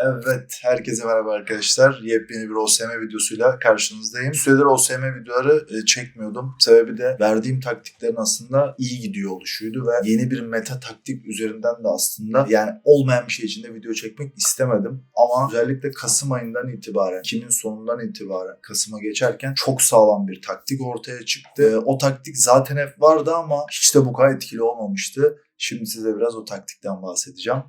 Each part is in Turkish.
Evet, herkese merhaba arkadaşlar. Yepyeni bir OSM videosuyla karşınızdayım. Süredir OSM videoları e, çekmiyordum. Sebebi de verdiğim taktiklerin aslında iyi gidiyor oluşuydu ve yeni bir meta taktik üzerinden de aslında yani olmayan bir şey için de video çekmek istemedim. Ama özellikle Kasım ayından itibaren, Kim'in sonundan itibaren Kasım'a geçerken çok sağlam bir taktik ortaya çıktı. E, O taktik zaten hep vardı ama hiç de bu kadar etkili olmamıştı. Şimdi size biraz o taktikten bahsedeceğim.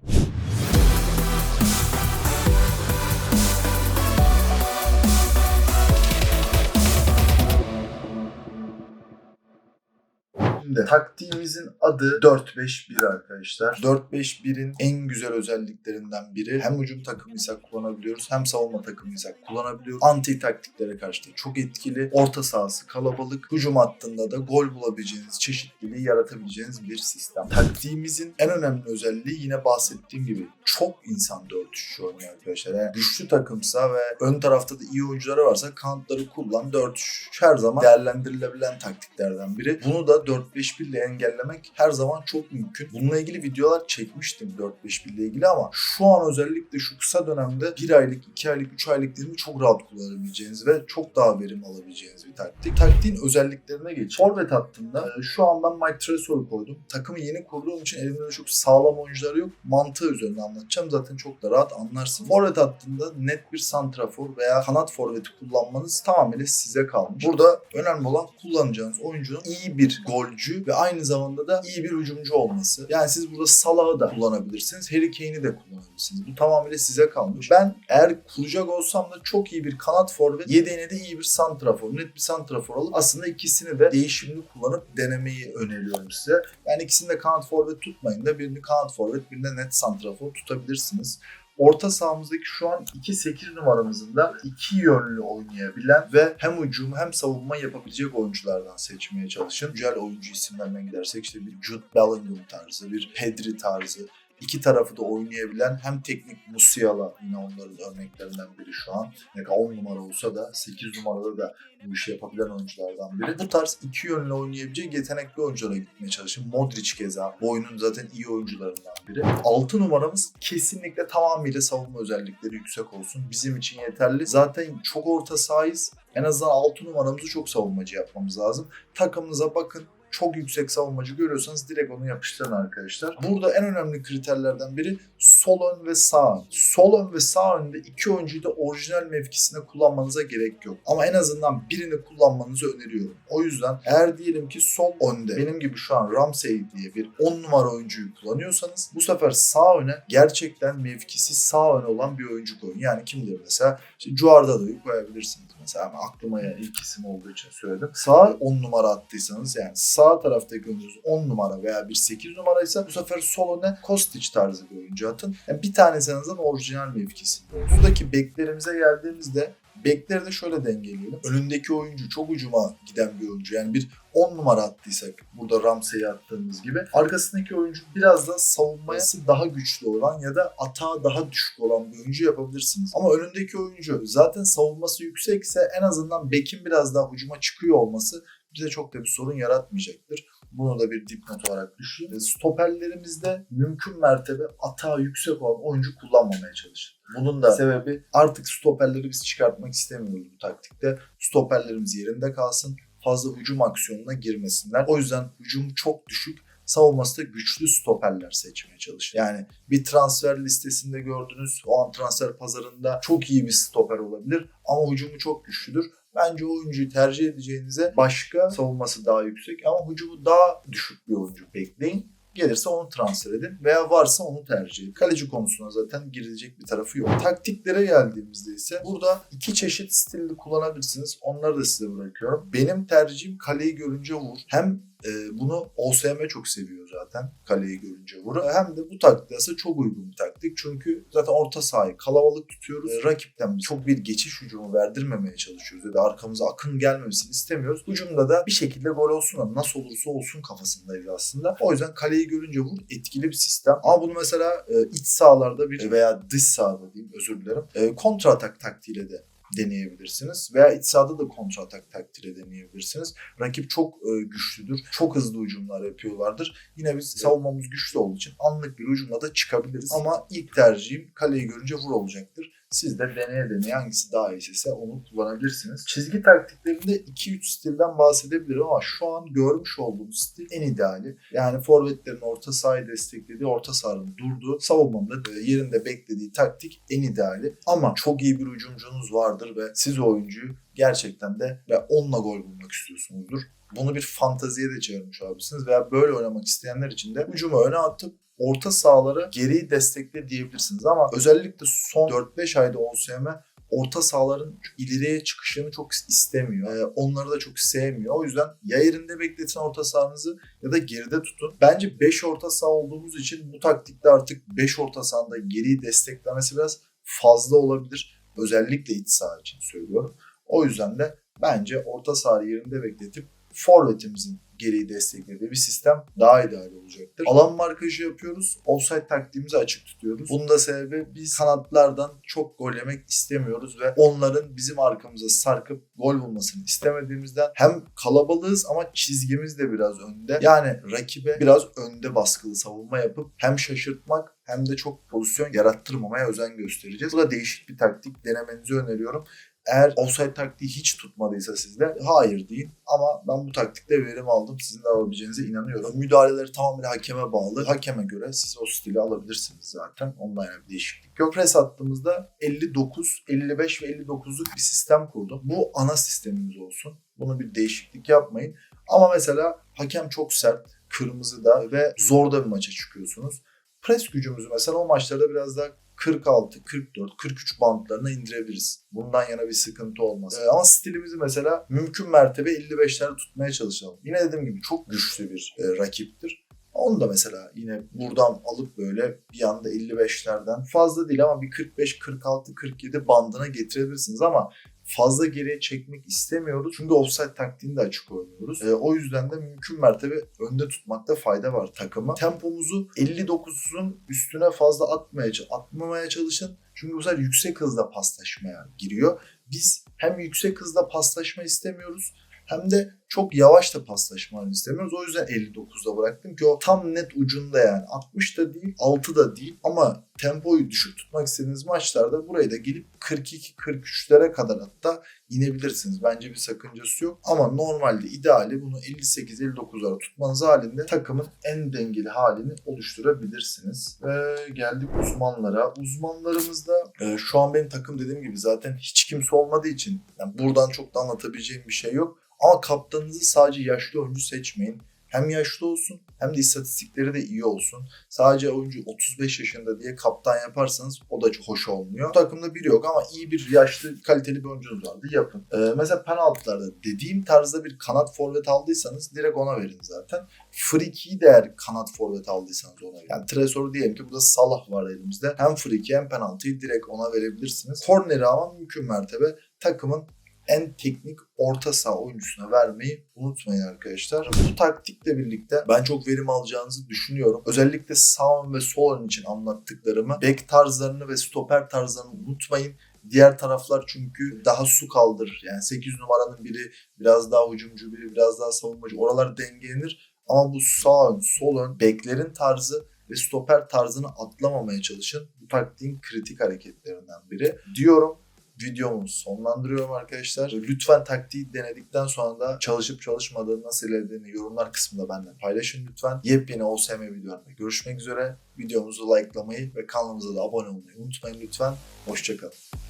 Şimdi taktiğimizin adı 4-5-1 arkadaşlar. 4-5-1'in en güzel özelliklerinden biri. Hem hücum takımıysak kullanabiliyoruz hem savunma takımıysak kullanabiliyoruz. Anti taktiklere karşı da çok etkili. Orta sahası kalabalık. Hücum hattında da gol bulabileceğiniz, çeşitliliği yaratabileceğiniz bir sistem. Taktiğimizin en önemli özelliği yine bahsettiğim gibi çok insan 4-3 oynuyor arkadaşlar. Yani güçlü takımsa ve ön tarafta da iyi oyuncuları varsa kanatları kullan 4-3 her zaman değerlendirilebilen taktiklerden biri. Bunu da 4-5-1 ile engellemek her zaman çok mümkün. Bununla ilgili videolar çekmiştim 4-5-1 ile ilgili ama şu an özellikle şu kısa dönemde 1 aylık, 2 aylık, 3 aylıklarını çok rahat kullanabileceğiniz ve çok daha verim alabileceğiniz bir taktik. Taktiğin özelliklerine geç. Forvet hattında e, şu an ben Mike Tresor'u koydum. Takımı yeni kurduğum için elimde de çok sağlam oyuncular yok. Mantığı üzerine anlatacağım. Zaten çok da rahat anlarsın. Forvet hattında net bir santrafor veya kanat forveti kullanmanız tamamıyla size kalmış. Burada önemli olan kullanacağınız oyuncunun iyi bir golcü ve aynı zamanda da iyi bir hücumcu olması. Yani siz burada Salah'ı da kullanabilirsiniz. Harry Kane'i de kullanabilirsiniz. Bu tamamıyla size kalmış. Ben eğer kuracak olsam da çok iyi bir kanat forvet, yedeğine de iyi bir santrafor, net bir santrafor alıp aslında ikisini de değişimli kullanıp denemeyi öneriyorum size. Yani ikisini de kanat forvet tutmayın da birini kanat forvet, birini net santrafor tutabilirsiniz. Orta sahamızdaki şu an 2-8 numaramızın da iki yönlü oynayabilen ve hem hücum hem savunma yapabilecek oyunculardan seçmeye çalışın. Güzel oyuncu isimlerinden gidersek işte bir Jude Bellingham tarzı, bir Pedri tarzı, iki tarafı da oynayabilen hem teknik Musiala yine onların örneklerinden biri şu an. Ne kadar 10 numara olsa da 8 numarada da bu işi yapabilen oyunculardan biri. Bu tarz iki yönlü oynayabileceği yetenekli oyunculara gitmeye çalışın. Modric keza bu zaten iyi oyuncularından biri. 6 numaramız kesinlikle tamamıyla savunma özellikleri yüksek olsun. Bizim için yeterli. Zaten çok orta sahayız. En azından 6 numaramızı çok savunmacı yapmamız lazım. Takımınıza bakın çok yüksek savunmacı görüyorsanız direkt onu yapıştırın arkadaşlar. Burada en önemli kriterlerden biri sol ön ve sağ ön. Sol ön ve sağ önde iki oyuncuyu da orijinal mevkisinde kullanmanıza gerek yok. Ama en azından birini kullanmanızı öneriyorum. O yüzden eğer diyelim ki sol önde benim gibi şu an Ramsey diye bir 10 numara oyuncuyu kullanıyorsanız bu sefer sağ öne gerçekten mevkisi sağ öne olan bir oyuncu koyun. Yani kimdir mesela? İşte Cuarda'yı koyabilirsiniz mesela aklıma yani ilk isim olduğu için söyledim. Sağ 10 numara attıysanız yani sağ taraftaki oyuncunuz 10 numara veya bir 8 numaraysa bu sefer sol öne Kostic tarzı bir oyuncu atın. Yani bir tanesi en azından orijinal mevkisinde. Buradaki beklerimize geldiğimizde Bekleri de şöyle dengeleyelim. Önündeki oyuncu çok ucuma giden bir oyuncu. Yani bir 10 numara attıysak burada Ramsey'i attığımız gibi. Arkasındaki oyuncu biraz da savunması daha güçlü olan ya da atağı daha düşük olan bir oyuncu yapabilirsiniz. Ama önündeki oyuncu zaten savunması yüksekse en azından bekin biraz daha hücuma çıkıyor olması bize çok da bir sorun yaratmayacaktır. Bunu da bir dipnot olarak düşünün. E, Stoperlerimizde mümkün mertebe atağı yüksek olan oyuncu kullanmamaya çalışın. Bunun da sebebi artık stoperleri biz çıkartmak istemiyoruz bu taktikte. Stoperlerimiz yerinde kalsın. Fazla hücum aksiyonuna girmesinler. O yüzden hücum çok düşük savunması da güçlü stoperler seçmeye çalışın. Yani bir transfer listesinde gördünüz o an transfer pazarında çok iyi bir stoper olabilir ama hücumu çok güçlüdür. Bence oyuncuyu tercih edeceğinize başka savunması daha yüksek ama hücumu daha düşük bir oyuncu bekleyin. Gelirse onu transfer edin veya varsa onu tercih edin. Kaleci konusuna zaten girilecek bir tarafı yok. Taktiklere geldiğimizde ise burada iki çeşit stilde kullanabilirsiniz. Onları da size bırakıyorum. Benim tercihim kaleyi görünce vur. Hem e, bunu OSM çok seviyor zaten kaleyi görünce vuru. Hem de bu taktik aslında çok uygun bir taktik. Çünkü zaten orta sahayı kalabalık tutuyoruz. E, rakipten çok bir geçiş hücumu verdirmemeye çalışıyoruz. Ya da arkamıza akın gelmemesini istemiyoruz. Hücumda da bir şekilde gol olsun da nasıl olursa olsun kafasındayız aslında. O yüzden kaleyi görünce vur etkili bir sistem. Ama bunu mesela e, iç sahalarda bir veya dış sahada diyeyim özür dilerim. E, kontra atak taktiğiyle de deneyebilirsiniz. Veya iç sahada da kontra atak taktiği deneyebilirsiniz. Rakip çok e, güçlüdür. Çok hızlı hücumlar yapıyorlardır. Yine biz savunmamız güçlü olduğu için anlık bir hücumla da çıkabiliriz. Ama ilk tercihim kaleyi görünce vur olacaktır. Siz de deneye deneye hangisi daha iyiyse onu kullanabilirsiniz. Çizgi taktiklerinde 2-3 stilden bahsedebilirim ama şu an görmüş olduğumuz stil en ideali. Yani forvetlerin orta sahayı desteklediği, orta sahanın durduğu, savunmanın e, yerinde beklediği taktik en ideali. Ama çok iyi bir hücumcunuz vardır ve siz oyuncuyu gerçekten de ve onunla gol bulmak istiyorsunuzdur. Bunu bir fanteziye de çevirmiş olabilirsiniz veya böyle oynamak isteyenler için de hücumu öne atıp orta sahaları geriyi destekle diyebilirsiniz ama özellikle son 4-5 ayda OSM orta sahaların ileriye çıkışını çok istemiyor. Ee, onları da çok sevmiyor. O yüzden ya yerinde bekletin orta sahanızı ya da geride tutun. Bence 5 orta saha olduğumuz için bu taktikte artık 5 orta sahanda geriyi desteklemesi biraz fazla olabilir. Özellikle iç saha için söylüyorum. O yüzden de bence orta saha yerinde bekletip forvetimizin geriyi desteklediği bir sistem daha ideal olacaktır. Alan markajı yapıyoruz. Offside taktiğimizi açık tutuyoruz. Bunun da sebebi biz kanatlardan çok gol yemek istemiyoruz ve onların bizim arkamıza sarkıp gol bulmasını istemediğimizden hem kalabalığız ama çizgimiz de biraz önde. Yani rakibe biraz önde baskılı savunma yapıp hem şaşırtmak hem de çok pozisyon yarattırmamaya özen göstereceğiz. Bu da değişik bir taktik denemenizi öneriyorum. Eğer offside taktiği hiç tutmadıysa sizde hayır deyin. Ama ben bu taktikte verim aldım. Sizin de alabileceğinize inanıyorum. Müdahaleleri tamamen hakeme bağlı. Hakeme göre siz o stili alabilirsiniz zaten. Ondan yana bir değişiklik yok. Attığımızda 59, 55 ve 59'luk bir sistem kurdum. Bu ana sistemimiz olsun. Bunu bir değişiklik yapmayın. Ama mesela hakem çok sert, kırmızı da ve zor da bir maça çıkıyorsunuz. Pres gücümüzü mesela o maçlarda biraz daha 46, 44, 43 bantlarına indirebiliriz. Bundan yana bir sıkıntı olmaz. Ee, ama stilimizi mesela mümkün mertebe 55'lerde tutmaya çalışalım. Yine dediğim gibi çok güçlü bir e, rakiptir. Onu da mesela yine buradan alıp böyle bir anda 55'lerden fazla değil ama bir 45, 46, 47 bandına getirebilirsiniz ama fazla geriye çekmek istemiyoruz. Çünkü offside taktiğini de açık oynuyoruz. E, o yüzden de mümkün mertebe önde tutmakta fayda var takımı. Tempomuzu 59'un üstüne fazla atmaya, atmamaya çalışın. Çünkü bu sefer yüksek hızda paslaşmaya giriyor. Biz hem yüksek hızda paslaşma istemiyoruz hem de çok yavaş da paslaşma halini istemiyoruz. O yüzden 59'da bıraktım ki o tam net ucunda yani. 60 da değil, 6 da değil ama tempoyu düşük tutmak istediğiniz maçlarda burayı da gelip 42-43'lere kadar hatta inebilirsiniz. Bence bir sakıncası yok. Ama normalde ideali bunu 58-59'lara tutmanız halinde takımın en dengeli halini oluşturabilirsiniz. Ve geldik uzmanlara. Uzmanlarımızda e, şu an benim takım dediğim gibi zaten hiç kimse olmadığı için yani buradan çok da anlatabileceğim bir şey yok. Ama kaptanınızı sadece yaşlı oyuncu seçmeyin. Hem yaşlı olsun hem de istatistikleri de iyi olsun. Sadece oyuncu 35 yaşında diye kaptan yaparsanız o da hoş olmuyor. Bu takımda biri yok ama iyi bir yaşlı kaliteli bir oyuncunuz vardı yapın. Ee, mesela penaltılarda dediğim tarzda bir kanat forvet aldıysanız direkt ona verin zaten. Free değer kanat forvet aldıysanız ona verin. Yani Tresor'u diyelim ki burada Salah var elimizde. Hem free hem penaltıyı direkt ona verebilirsiniz. Korneri ama mümkün mertebe takımın en teknik orta saha oyuncusuna vermeyi unutmayın arkadaşlar. Bu taktikle birlikte ben çok verim alacağınızı düşünüyorum. Özellikle sağ ön ve sol ön için anlattıklarımı, bek tarzlarını ve stoper tarzlarını unutmayın. Diğer taraflar çünkü daha su kaldırır. Yani 8 numaranın biri biraz daha hücumcu, biri biraz daha savunmacı. Oralar dengelenir. Ama bu sağ ön, sol ön, beklerin tarzı ve stoper tarzını atlamamaya çalışın. Bu taktiğin kritik hareketlerinden biri. Diyorum videomu sonlandırıyorum arkadaşlar. Lütfen taktiği denedikten sonra da çalışıp çalışmadığını nasıl ilerlediğini yorumlar kısmında benimle paylaşın lütfen. Yepyeni OSM videolarında görüşmek üzere. Videomuzu likelamayı ve kanalımıza da abone olmayı unutmayın lütfen. Hoşçakalın.